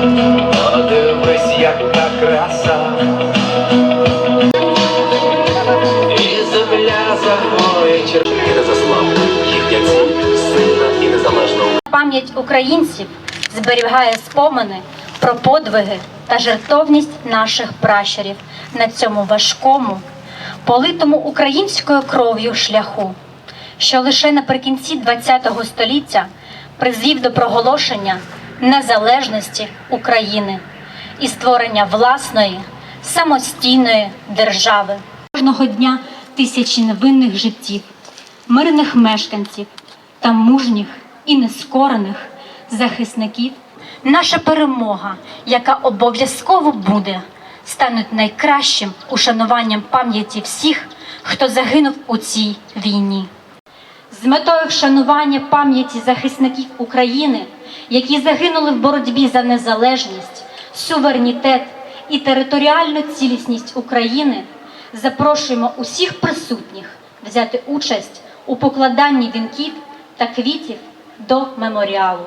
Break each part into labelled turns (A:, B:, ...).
A: подивись, яка краса, і земля загоє черги не заслав їх ціль сильна і незалежно.
B: Пам'ять українців зберігає спомини про подвиги та жертовність наших пращурів на цьому важкому, политому українською кров'ю шляху. Що лише наприкінці ХХ століття призвів до проголошення незалежності України і створення власної самостійної держави. Кожного дня тисячі невинних життів, мирних мешканців та мужніх і нескорених захисників. Наша перемога, яка обов'язково буде, стануть найкращим ушануванням пам'яті всіх, хто загинув у цій війні. З метою вшанування пам'яті захисників України, які загинули в боротьбі за незалежність, суверенітет і територіальну цілісність України, запрошуємо усіх присутніх взяти участь у покладанні вінків та квітів до меморіалу.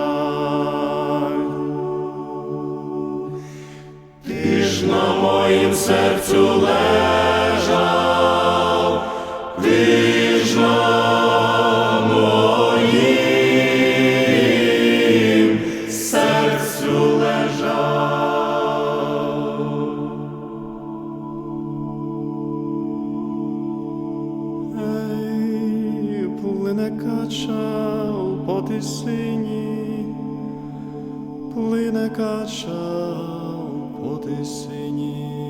C: Моїм серцю лежав, ти на моїм серцю лежав. Ей, плине кача по тисині, плине кача по тисині.